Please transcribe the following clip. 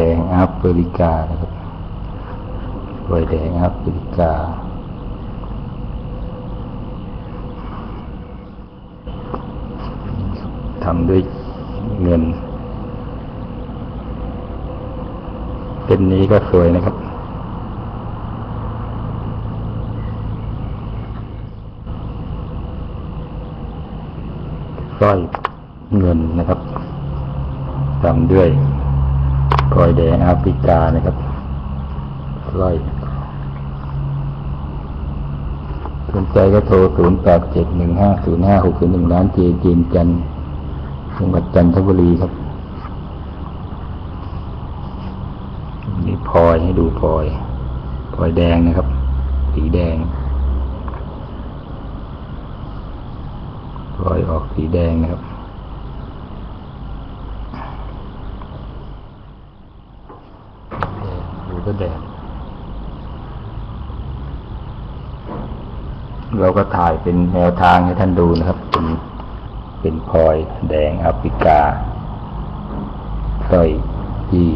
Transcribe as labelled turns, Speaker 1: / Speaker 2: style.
Speaker 1: แดงแอฟริกานะครับกล้วยแดงแอฟริกา ทำด้วยเงิน เป็นนี้ก็สวยนะครับ สร้อยเงินนะครับ ทำด้วย กลอยแดงแอฟริกานะครับสร้อยสนใจก็โทร 0 8 7 1 5 0 5 6 0 1 ร้านเจเจนจันทร์จังหวัดจันทบุรีครับนี่พลอยให้ดูพลอยพลอยแดงนะครับ สีแดงพลอยออกสีแดงนะครับ ก็แดง เราก็ถ่ายเป็นแนวทางให้ท่านดูนะครับ เป็นเป็นพลอยแดงแอฟริกาสร้อยที่